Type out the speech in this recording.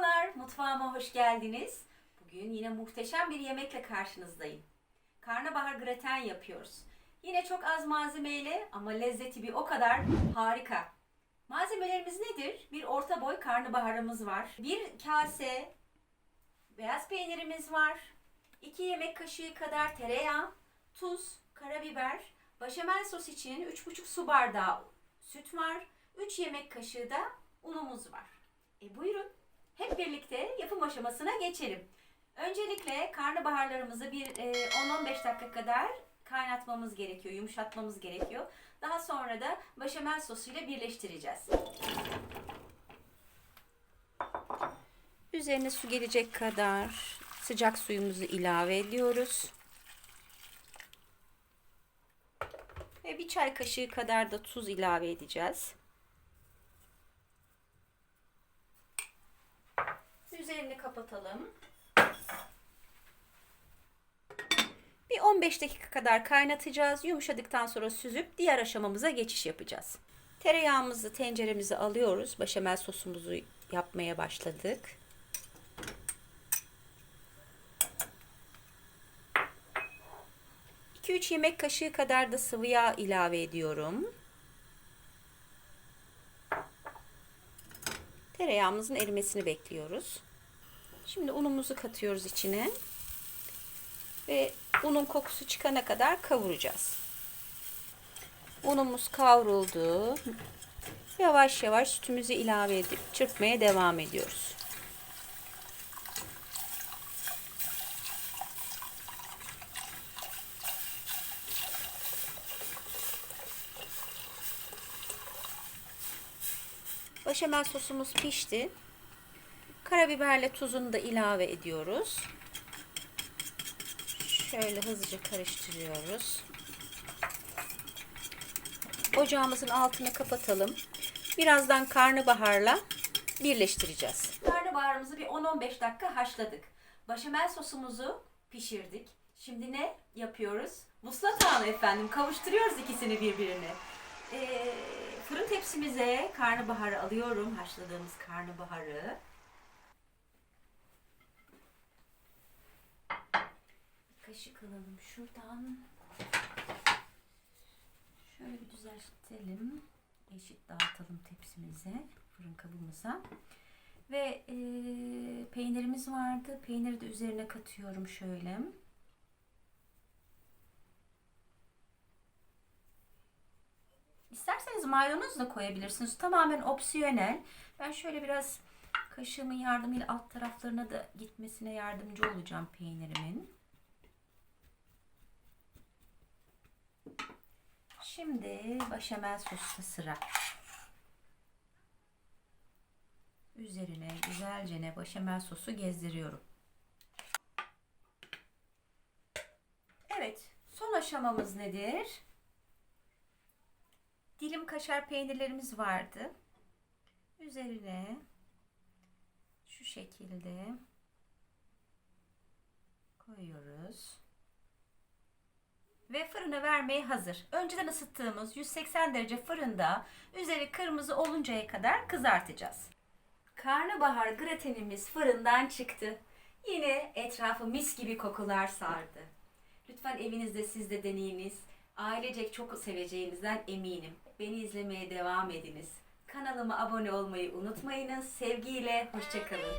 Merhabalar, mutfağıma hoş geldiniz. Bugün yine muhteşem bir yemekle karşınızdayım. Karnabahar graten yapıyoruz. Yine çok az malzemeyle ama lezzeti bir o kadar harika. Malzemelerimiz nedir? Bir orta boy karnabaharımız var. Bir kase beyaz peynirimiz var. 2 yemek kaşığı kadar tereyağı, tuz, karabiber, başamel sos için 3,5 su bardağı süt var. 3 yemek kaşığı da unumuz var. E buyurun hep birlikte yapım aşamasına geçelim. Öncelikle karnabaharlarımızı bir e, 10-15 dakika kadar kaynatmamız gerekiyor, yumuşatmamız gerekiyor. Daha sonra da başamel sosuyla birleştireceğiz. Üzerine su gelecek kadar sıcak suyumuzu ilave ediyoruz. Ve bir çay kaşığı kadar da tuz ilave edeceğiz. Üzerini kapatalım. Bir 15 dakika kadar kaynatacağız. Yumuşadıktan sonra süzüp diğer aşamamıza geçiş yapacağız. Tereyağımızı tenceremize alıyoruz. Başamel sosumuzu yapmaya başladık. Üç yemek kaşığı kadar da sıvı yağ ilave ediyorum. Tereyağımızın erimesini bekliyoruz. Şimdi unumuzu katıyoruz içine. Ve unun kokusu çıkana kadar kavuracağız. Unumuz kavruldu. Yavaş yavaş sütümüzü ilave edip çırpmaya devam ediyoruz. Başamel sosumuz pişti. Karabiberle tuzunu da ilave ediyoruz. Şöyle hızlıca karıştırıyoruz. Ocağımızın altını kapatalım. Birazdan karnabaharla birleştireceğiz. Karnabaharımızı bir 10-15 dakika haşladık. Başamel sosumuzu pişirdik. Şimdi ne yapıyoruz? Vuslat efendim. Kavuşturuyoruz ikisini birbirine. Ee, fırın tepsimize karnabaharı alıyorum. Haşladığımız karnabaharı. Kaşık alalım şuradan. Şöyle bir düzeltelim. Eşit dağıtalım tepsimize, fırın kabımıza. Ve e, peynirimiz vardı. Peyniri de üzerine katıyorum şöyle. İsterseniz maydanoz da koyabilirsiniz. Tamamen opsiyonel. Ben şöyle biraz kaşığımın yardımıyla alt taraflarına da gitmesine yardımcı olacağım peynirimin. Şimdi başamel sosta sıra. Üzerine güzelce ne başamel sosu gezdiriyorum. Evet, son aşamamız nedir? Dilim kaşar peynirlerimiz vardı. Üzerine şu şekilde koyuyoruz. Ve fırına vermeye hazır. Önceden ısıttığımız 180 derece fırında üzeri kırmızı oluncaya kadar kızartacağız. Karnabahar gratenimiz fırından çıktı. Yine etrafı mis gibi kokular sardı. Lütfen evinizde siz de deneyiniz. Ailecek çok seveceğinizden eminim. Beni izlemeye devam ediniz. Kanalıma abone olmayı unutmayınız. Sevgiyle, hoşçakalın.